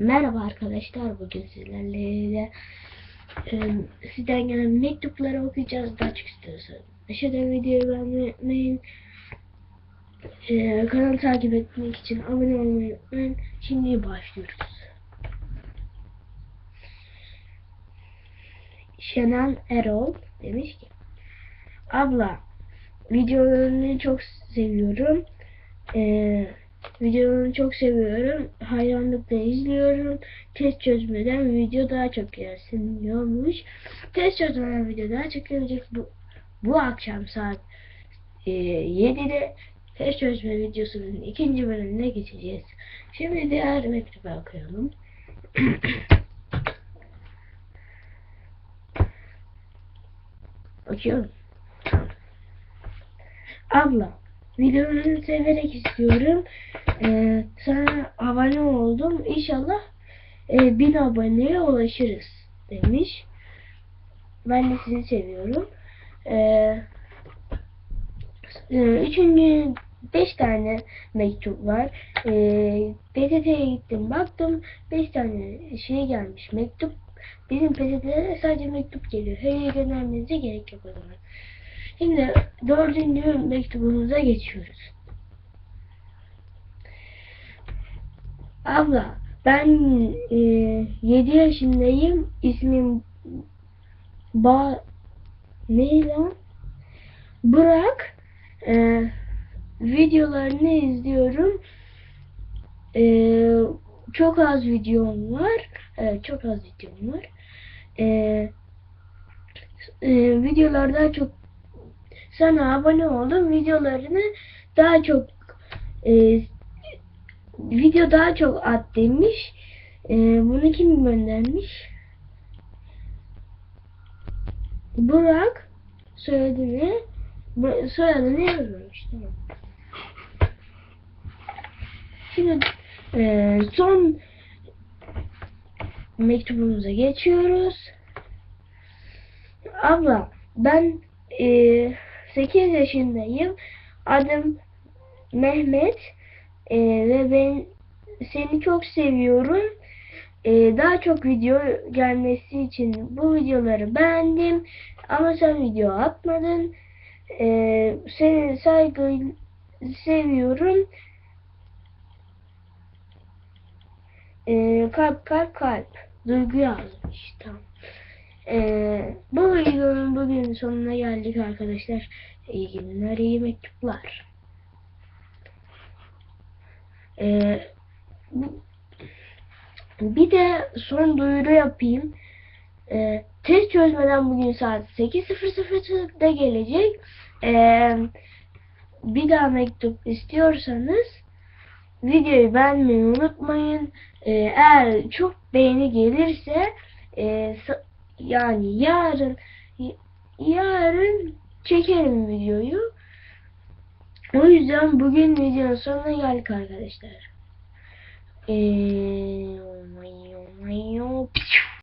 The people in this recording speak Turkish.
Merhaba arkadaşlar bugün sizlerle e, sizden gelen mektupları okuyacağız daha çok istiyorsanız. Aşağıda videoyu beğenmeyi. E, kanalı takip etmek için abone olmayı unutmayın. Şimdi başlıyoruz. Şenan Erol demiş ki Abla videolarını çok seviyorum. Eee Videolarını çok seviyorum. Hayranlıkla izliyorum. Test çözmeden video daha çok gelsin diyormuş. Test çözmeden video daha çok gelecek. Bu, bu akşam saat e, 7'de test çözme videosunun ikinci bölümüne geçeceğiz. Şimdi diğer mektubu okuyalım. Okuyorum. Abla videolarını severek istiyorum. Ee, sana abone oldum. İnşallah e, bin aboneye ulaşırız demiş. Ben de sizi seviyorum. Ee, e, üçüncü beş tane mektup var. Ee, PTT'ye gittim baktım. Beş tane şey gelmiş mektup. Bizim PTT'de sadece mektup geliyor. Hediye göndermenize gerek yok o zaman. Şimdi dördüncü mektubumuza geçiyoruz. Abla ben e, 7 yaşındayım. İsmim Ba ne lan? Burak e, videolarını izliyorum. E, çok az videom var. Evet, çok az videom var. E, e, videolarda çok sana abone oldum. Videolarını daha çok e, video daha çok at demiş. E, bunu kim göndermiş? Burak soyadını soyadını yazmamış. Tamam. Şimdi e, son mektubumuza geçiyoruz. Abla ben e, 8 yaşındayım. Adım Mehmet e, ve ben seni çok seviyorum. E, daha çok video gelmesi için bu videoları beğendim. Ama sen video atmadın. E, seni saygı seviyorum. E, kalp kalp kalp. Duygu yazmış. Tamam. Ee, bu videonun bugün sonuna geldik arkadaşlar. İyi günler, iyi mektuplar. Ee, bir de son duyuru yapayım. Ee, test çözmeden bugün saat 8.00'da gelecek. Ee, bir daha mektup istiyorsanız videoyu beğenmeyi unutmayın. Ee, eğer çok beğeni gelirse e, yani yarın yarın çekerim videoyu. O yüzden bugün videonun sonuna geldik arkadaşlar. Eee,